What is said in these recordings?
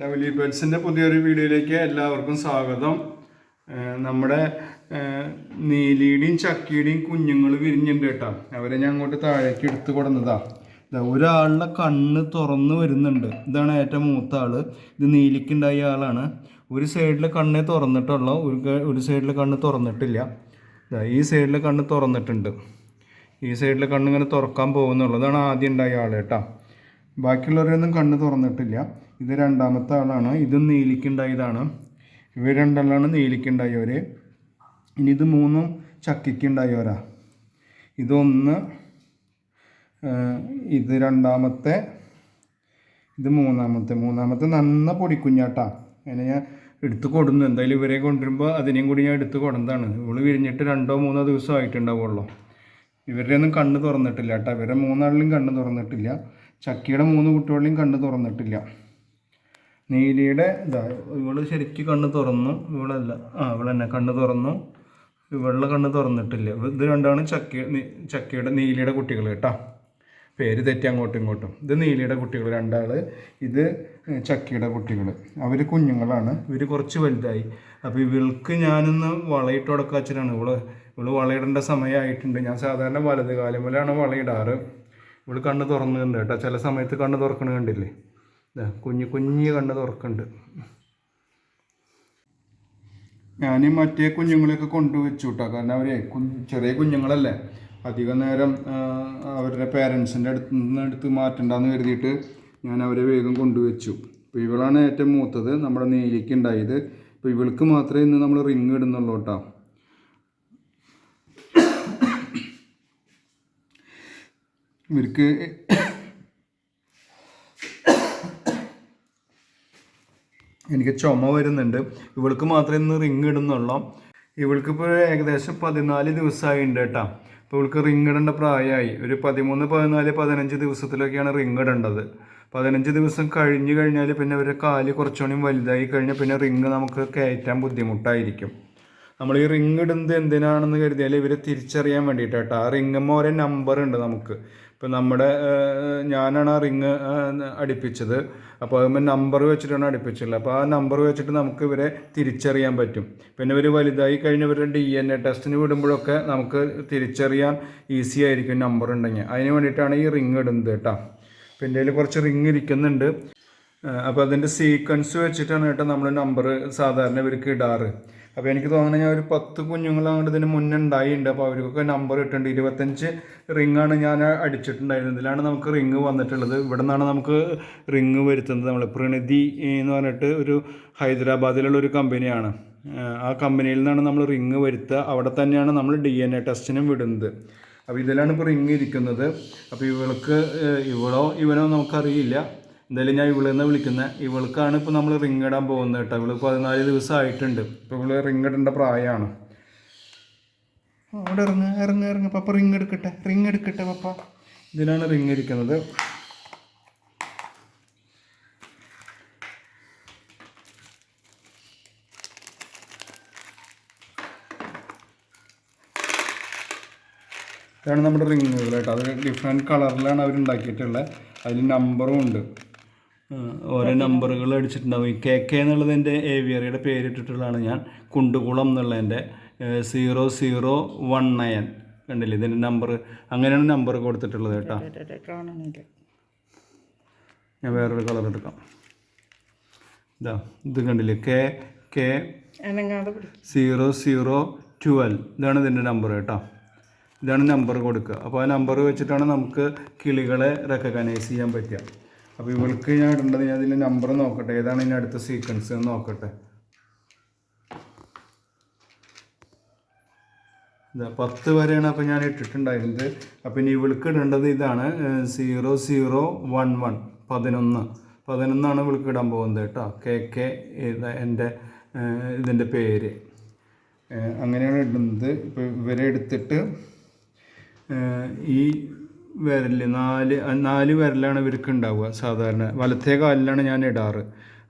Lovely ബേഡ്സിന്റെ പുതിയൊരു വീഡിയോയിലേക്ക് എല്ലാവർക്കും സ്വാഗതം. നമ്മുടെ നീലിയുടെയും ചക്കിയുടെയും കുഞ്ഞുങ്ങൾ വിരിഞ്ഞിട്ടുണ്ട് കേട്ടോ. അവരെ ഞാൻ അങ്ങോട്ട് താഴേക്ക് എടുത്ത് കൊടുന്നതാ. ഒരാളുടെ കണ്ണ് തുറന്ന് വരുന്നുണ്ട്. ഇതാണ് ഏറ്റവും മൂത്ത ആൾ ഇത് നീലിക്കുണ്ടായ ആളാണ്. ഒരു സൈഡിലെ കണ്ണേ തുറന്നിട്ടുള്ളൂ. ഒരു ഒരു സൈഡിലെ കണ്ണ് തുറന്നിട്ടില്ല. ഈ സൈഡിലെ കണ്ണ് തുറന്നിട്ടുണ്ട്. ഈ സൈഡിലെ കണ്ണ് ഇങ്ങനെ തുറക്കാൻ പോകുന്നുള്ളൂ. ഇതാണ് ആദ്യം ഉണ്ടായ ആൾ കേട്ടോ. ബാക്കിയുള്ളവരൊന്നും കണ്ണ് തുറന്നിട്ടില്ല. ഇത് രണ്ടാമത്തെ ആളാണ്. ഇത് നീലിക്കുണ്ടായതാണ്. ഇവർ രണ്ടാളാണ് നീലിക്കുണ്ടായവർ ഇനി ഇത് മൂന്നും ചക്കിക്കുണ്ടായവരാ. ഇതൊന്ന് ഇത് രണ്ടാമത്തെ ഇത് മൂന്നാമത്തെ. മൂന്നാമത്തെ നന്ന പൊടിക്കുഞ്ഞാട്ടാ. അതിനെ ഞാൻ എടുത്ത് കൊടുന്നു എന്തായാലും ഇവരെ കൊണ്ടുവരുമ്പോൾ അതിനെയും കൂടി ഞാൻ എടുത്ത് കൊടുന്നതാണ് ഇവൾ വിരിഞ്ഞിട്ട് രണ്ടോ മൂന്നോ ദിവസം ആയിട്ടുണ്ടാവുള്ളൂ. ഇവരുടെ ഒന്നും കണ്ണ് തുറന്നിട്ടില്ല കേട്ടോ ഇവരെ മൂന്നാളിലും കണ്ണ് തുറന്നിട്ടില്ല. ചക്കിയുടെ മൂന്ന് കുട്ടികളുടെയും കണ്ണ് തുറന്നിട്ടില്ല. നീലിയുടെ ഇതാ ഇവൾ ശരിക്കും കണ്ണ് തുറന്നു ഇവളല്ല ആ ഇവളെന്നെ കണ്ണ് തുറന്നു. ഇവളുടെ കണ്ണ് തുറന്നിട്ടില്ല. ഇത് രണ്ടാണ് ചക്കി ചക്കിയുടെ നീലിയുടെ കുട്ടികൾ കേട്ടോ. പേര് തെറ്റി അങ്ങോട്ടും ഇങ്ങോട്ടും. ഇത് നീലിയുടെ കുട്ടികൾ രണ്ടാൾ ഇത് ചക്കിയുടെ കുട്ടികൾ അവർ കുഞ്ഞുങ്ങളാണ് ഇവർ കുറച്ച് വലുതായി. അപ്പോൾ ഇവൾക്ക് ഞാനിന്ന് വളയിട്ട് കൊടുക്കാച്ചിലാണ് ഇവൾ ഇവൾ വളയിടേണ്ട സമയമായിട്ടുണ്ട്. ഞാൻ സാധാരണ വലത് കാലം പോലെയാണ് വളയിടാറ്. ഇവൾ കണ്ണ് തുറന്നുണ്ട് കേട്ടോ. ചില സമയത്ത് കണ്ണ് തുറക്കണ കണ്ടില്ലേ? ഇതാ കുഞ്ഞു കുഞ്ഞു കണ്ണ് തുറക്കുന്നുണ്ട്. ഞാൻ മറ്റേ കുഞ്ഞുങ്ങളെയൊക്കെ കൊണ്ടുവച്ചു കേട്ടോ. കാരണം അവരെ ചെറിയ കുഞ്ഞുങ്ങളല്ലേ. അധിക നേരം അവരുടെ പേരൻസിന്റെ അടുത്ത് നിന്ന് എടുത്ത് മാറ്റണ്ടെന്ന് കരുതിയിട്ട് ഞാൻ അവരെ വേഗം കൊണ്ടുവച്ചു. അപ്പോൾ ഇവളാണ് ഏറ്റവും മൂത്തത്. നമ്മുടെ നീലിക്ക് ഉണ്ടായത് അപ്പോൾ ഇവൾക്ക് മാത്രമേ ഇന്ന് നമ്മൾ റിങ് ഇടുന്നുള്ളൂ കേട്ടോ. ഇവർക്ക് എനിക്ക് ചുമ വരുന്നുണ്ട്. ഇവൾക്ക് മാത്രമേ ഇന്ന് റിങ് ഇടുന്നുള്ളൂ. ഇവൾക്ക് ഇപ്പോൾ ഏകദേശം പതിനാല് ദിവസമായി ഉണ്ട് കേട്ടോ. അപ്പോൾ ഇവൾക്ക് റിങ് ഇടേണ്ട പ്രായമായി ഒരു പതിമൂന്ന് പതിനാല് പതിനഞ്ച് ദിവസത്തിലൊക്കെയാണ് റിങ് ഇടേണ്ടത്. പതിനഞ്ച് ദിവസം കഴിഞ്ഞു കഴിഞ്ഞാൽ പിന്നെ അവരുടെ കാൽ കുറച്ചുകൂടി വലുതായി കഴിഞ്ഞാൽ പിന്നെ റിങ് നമുക്ക് കയറ്റാൻ ബുദ്ധിമുട്ടായിരിക്കും. നമ്മൾ ഈ റിങ് ഇടുന്നത് എന്തിനാണെന്ന് കരുതിയാൽ ഇവരെ തിരിച്ചറിയാൻ വേണ്ടിയിട്ട് കേട്ടോ. ആ റിങ്ങമ്മ ഒരേ നമ്പർ ഉണ്ട് നമുക്ക്. ഇപ്പം നമ്മുടെ ഞാനാണ് ആ റിങ് അടുപ്പിച്ചത്. അപ്പോൾ അതുമ്പോൾ നമ്പർ വെച്ചിട്ടാണ് അടുപ്പിച്ചുള്ളത് അപ്പോൾ ആ നമ്പർ വെച്ചിട്ട് നമുക്ക് ഇവരെ തിരിച്ചറിയാൻ പറ്റും. പിന്നെ ഇവർ വലുതായി കഴിഞ്ഞ് ഇവരുടെ ഡി എൻ എ ടെസ്റ്റിന് വിടുമ്പോഴൊക്കെ നമുക്ക് തിരിച്ചറിയാൻ ഈസി ആയിരിക്കും നമ്പർ ഉണ്ടെങ്കിൽ. അതിന് വേണ്ടിയിട്ടാണ് ഈ റിങ് ഇടുന്നത് കേട്ടോ. പിന്നെ കുറച്ച് റിങ് ഇരിക്കുന്നുണ്ട്. അപ്പോൾ അതിന്റെ സീക്വൻസ് വെച്ചിട്ടാണ് കേട്ടോ നമ്മൾ നമ്പർ സാധാരണ ഇവർക്ക് ഇടാറ്. അപ്പോൾ എനിക്ക് തോന്നുന്നത് ഞാൻ ഒരു പത്ത് കുഞ്ഞുങ്ങൾ അങ്ങോട്ട് ഇതിന് മുന്നേ ഉണ്ടായിട്ടുണ്ട്. അപ്പോൾ അവർക്കൊക്കെ നമ്പർ ഇട്ടിട്ടുണ്ട് ഇരുപത്തഞ്ച് റിങ്ങാണ് ഞാൻ അടിച്ചിട്ടുണ്ടായിരുന്നത്. ഇതിലാണ് നമുക്ക് റിങ് വന്നിട്ടുള്ളത്. ഇവിടെ നിന്നാണ് നമുക്ക് റിങ് വരുത്തുന്നത്. നമ്മൾ പ്രണതി എന്ന് പറഞ്ഞിട്ട് ഒരു ഹൈദരാബാദിലുള്ള ഒരു കമ്പനിയാണ് ആ കമ്പനിയിൽ നിന്നാണ് നമ്മൾ റിങ് വരുത്തുക. അവിടെ തന്നെയാണ് നമ്മൾ ഡി എൻ എ ടെസ്റ്റിനും വിടുന്നത്. അപ്പോൾ ഇതിലാണ് ഇപ്പോൾ റിങ് ഇരിക്കുന്നത്. അപ്പോൾ ഇവൾക്ക് ഇവളോ ഇവനോ നമുക്കറിയില്ല. എന്തായാലും ഞാൻ ഇവളിൽ നിന്ന് വിളിക്കുന്നത് ഇവൾക്കാണ് ഇപ്പോൾ നമ്മൾ റിംഗ് ഇടാൻ പോകുന്നത് കേട്ടോ. ഇവൾ പതിനാല് ദിവസം ആയിട്ടുണ്ട് ഇപ്പോൾ ഇവൾ റിംഗ് ഇടേണ്ട പ്രായമാണ് അവിടെ ഇറങ്ങ് ഇറങ്ങ് ഇറങ്ങ്. പപ്പ റിങ് എടുക്കട്ടെ. റിങ് എടുക്കട്ടെ പപ്പ. ഇതിലാണ് റിങ് ഇരിക്കുന്നത്. ഇതാണ് നമ്മുടെ റിങ്ങുകൾ കേട്ടോ. അത് ഡിഫറെന്റ് കളറിലാണ് അവർ ഉണ്ടാക്കിയിട്ടുള്ളത് അതിൽ നമ്പറും ഉണ്ട്. ഓരോ നമ്പറുകൾ അടിച്ചിട്ടുണ്ടാവും. ഈ കെ കെ എന്നുള്ളത് എന്റെ ഏവിയറിയുടെ പേരിട്ടിട്ടുള്ളതാണ് ഞാൻ. കുണ്ടുകുളം എന്നുള്ളതിന്റെ സീറോ സീറോ വൺ നയൻ കണ്ടില്ലേ? ഇതിന്റെ നമ്പർ അങ്ങനെയാണ് നമ്പർ കൊടുത്തിട്ടുള്ളത് കേട്ടോ. ഞാൻ വേറൊരു കളർ എടുക്കാം. ഇതാ ഇത് കണ്ടില്ലേ? K K zero zero twelve ഇതാണ് ഇതിന്റെ നമ്പർ കേട്ടോ. ഇതാണ് നമ്പർ കൊടുക്കുക. അപ്പോൾ ആ നമ്പർ വെച്ചിട്ടാണ് നമുക്ക് കിളികളെ റെക്കഗ്നൈസ് ചെയ്യാൻ പറ്റുക. അപ്പോൾ ഇവൾക്ക് ഞാൻ ഇടേണ്ടത് ഞാൻ ഇതിന്റെ നമ്പർ നോക്കട്ടെ. ഏതാണ് ഇനി അടുത്ത സീക്വൻസ് എന്ന് നോക്കട്ടെ. ഇതാ പത്ത് വരെയാണ് അപ്പോൾ ഞാൻ ഇട്ടിട്ടുണ്ടായിരുന്നത്. അപ്പോൾ ഇനി ഇവൾക്ക് ഇടേണ്ടത് ഇതാണ് സീറോ സീറോ വൺ വൺ പതിനൊന്ന്. പതിനൊന്നാണ് ഇവൾക്ക് ഇടാൻ പോകുന്നത് കേട്ടോ. കെ കെ എന്റെ ഇതിന്റെ പേര്. അങ്ങനെയാണ് ഇടുന്നത്. ഇപ്പോൾ ഇവരെ എടുത്തിട്ട് ഈ വിരൽ നാല് നാല് വിരലാണ് ഇവർക്ക് ഉണ്ടാവുക സാധാരണ. വലത്തേ കാലിലാണ് ഞാൻ ഇടാറ്.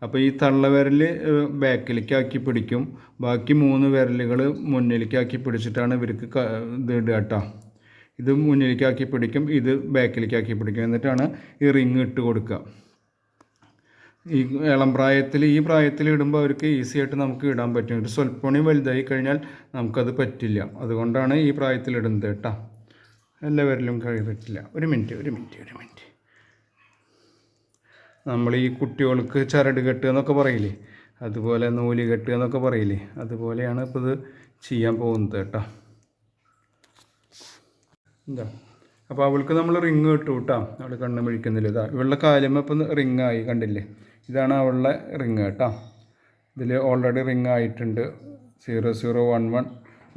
അപ്പോൾ ഈ തള്ള വിരൽ ബാക്കിലേക്ക് ആക്കി പിടിക്കും. ബാക്കി മൂന്ന് വിരലുകൾ മുന്നിലേക്ക് ആക്കി പിടിച്ചിട്ടാണ് ഇവർക്ക് ഇത് ഇടുക കേട്ടോ ഇത് മുന്നിലേക്ക് ആക്കി പിടിക്കും ഇത് ബാക്കിലേക്ക് ആക്കി പിടിക്കും. എന്നിട്ടാണ് ഈ റിങ് ഇട്ട് കൊടുക്കുക. ഈ ഇളം പ്രായത്തിൽ ഈ പ്രായത്തിൽ ഇടുമ്പോൾ അവർക്ക് ഈസി ആയിട്ട് നമുക്ക് ഇടാൻ പറ്റും. ഒരു സ്വൽപ്പണി വലുതായി കഴിഞ്ഞാൽ നമുക്കത് പറ്റില്ല. അതുകൊണ്ടാണ് ഈ പ്രായത്തിൽ ഇടുന്നത് കേട്ടോ എല്ലാവരിലും കഴി പറ്റില്ല. ഒരു മിനിറ്റ് ഒരു മിനിറ്റ് ഒരു മിനിറ്റ്. നമ്മൾ ഈ കുട്ടികൾക്ക് ചരട് കെട്ടുക എന്നൊക്കെ പറയില്ലേ? അതുപോലെ നൂൽ കെട്ടുക എന്നൊക്കെ പറയില്ലേ? അതുപോലെയാണ് ഇപ്പോൾ ഇത് ചെയ്യാൻ പോകുന്നത് കേട്ടോ. എന്താ? അപ്പോൾ അവൾക്ക് നമ്മൾ റിങ് കെട്ടു കേട്ടോ അവൾ കണ്ണ് മിഴിക്കുന്നില്ല. ഇതാ ഇവളുടെ കാലം ഇപ്പം റിങ് ആയി കണ്ടില്ലേ? ഇതാണ് അവളുടെ റിങ് കേട്ടോ ഇതിൽ ഓൾറെഡി റിങ് ആയിട്ടുണ്ട് zero zero one one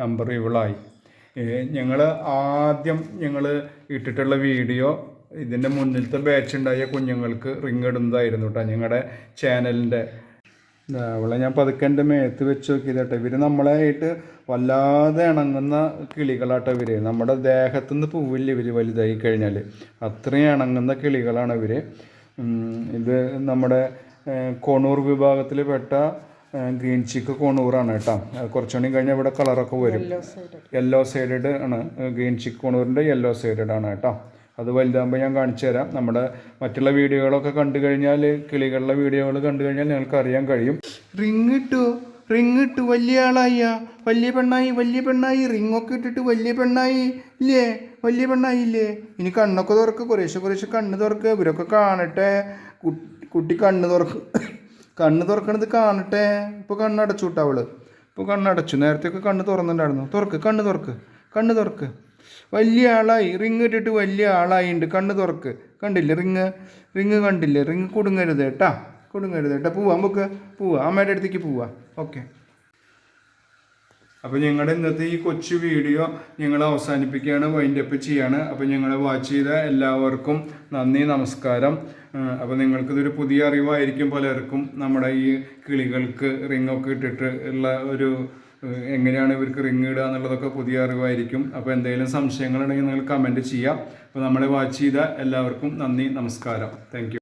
number ഇവളായി. ഞങ്ങൾ ആദ്യം ഞങ്ങൾ ഇട്ടിട്ടുള്ള വീഡിയോ ഇതിന്റെ മുന്നിലത്തെ ബാച്ച് ഉണ്ടായ കുഞ്ഞുങ്ങൾക്ക് റിങ് ഇടുന്നതായിരുന്നു കേട്ടോ ഞങ്ങളുടെ ചാനലിന്റെ അവളെ ഞാൻ പതുക്കെ എന്റെ മേത്ത് വെച്ച് നോക്കിയതട്ടെ. ഇവർ നമ്മളായിട്ട് വല്ലാതെ ഇണങ്ങുന്ന കിളികളാട്ടോ ഇവർ നമ്മുടെ ദേഹത്തുനിന്ന് പൂവില്ല ഇവർ വലുതായി കഴിഞ്ഞാൽ അത്രയും ഇണങ്ങുന്ന കിളികളാണ് ഇവർ ഇത് നമ്മുടെ കോണൂർ വിഭാഗത്തിൽ പെട്ട ഗ്രീൻ ചിക്ക് കോണൂറാണ് കേട്ടോ. കുറച്ചുകൂടി കഴിഞ്ഞാൽ ഇവിടെ കളറൊക്കെ വരും. യെല്ലോ സൈഡഡ് ആണ് ഗ്രീൻ ചിക്ക് കോണൂറിന്റെ യെല്ലോ സൈഡഡ് ആണ് കേട്ടോ. അത് വലുതാകുമ്പോൾ ഞാൻ കാണിച്ചു തരാം. നമ്മുടെ മറ്റുള്ള വീഡിയോകളൊക്കെ കണ്ടു കഴിഞ്ഞാൽ കിളികളുടെ വീഡിയോകൾ കണ്ടു കഴിഞ്ഞാൽ നിങ്ങൾക്ക് അറിയാൻ കഴിയും. റിങ് ഇട്ടു റിങ് ഇട്ടു വലിയ ആളായ. വലിയ പെണ്ണായി വലിയ പെണ്ണായി. റിങ്ങൊക്കെ ഇട്ടിട്ട് വലിയ പെണ്ണായി ഇല്ലേ? വലിയ പെണ്ണായി ഇല്ലേ? ഇനി കണ്ണൊക്കെ തുറക്ക് കുറേശ്ശെ കുറേശ്ശെ കണ്ണ് തുറക്ക്. ഇവരൊക്കെ കാണട്ടെ. കുട്ടി കണ്ണ് തുറക്ക്. കണ്ണ് തുറക്കണത് കാണട്ടെ. ഇപ്പോൾ കണ്ണടച്ചു വിട്ടോ അവൾ. ഇപ്പോൾ കണ്ണടച്ചു നേരത്തെയൊക്കെ കണ്ണ് തുറന്നിട്ടുണ്ടായിരുന്നു. തുറക്ക് കണ്ണ് തുറക്ക് കണ്ണ് തുറക്ക്. വലിയ ആളായി. റിങ് ഇട്ടിട്ട് വലിയ ആളായി ഉണ്ട് കണ്ണ് തുറക്ക്. കണ്ടില്ലേ? റിങ് റിങ് കണ്ടില്ലേ? റിങ് കുടുങ്ങരുത് കേട്ടാ. കുടുങ്ങരുത് കേട്ടാ. പോവാ നമുക്ക് പോവാ. അമ്മയുടെ അടുത്തേക്ക് പോവാ. ഓക്കെ അപ്പോൾ ഞങ്ങളുടെ ഇന്നത്തെ ഈ കൊച്ചു വീഡിയോ ഞങ്ങൾ അവസാനിപ്പിക്കുകയാണ് വൈൻഡ് അപ്പ് ചെയ്യാണ്. അപ്പോൾ ഞങ്ങളെ വാച്ച് ചെയ്ത എല്ലാവർക്കും നന്ദി നമസ്കാരം. അപ്പോൾ നിങ്ങൾക്കിതൊരു പുതിയ അറിവായിരിക്കും പലർക്കും. നമ്മുടെ ഈ കിളികൾക്ക് റിങ്ങൊക്കെ ഇട്ടിട്ട് ഉള്ള ഒരു എങ്ങനെയാണ് ഇവർക്ക് റിങ് ഇടുക എന്നുള്ളതൊക്കെ പുതിയ അറിവായിരിക്കും. അപ്പോൾ എന്തെങ്കിലും സംശയങ്ങളുണ്ടെങ്കിൽ നിങ്ങൾ കമന്റ് ചെയ്യാം. അപ്പോൾ നമ്മളെ വാച്ച് ചെയ്ത എല്ലാവർക്കും നന്ദി നമസ്കാരം. താങ്ക്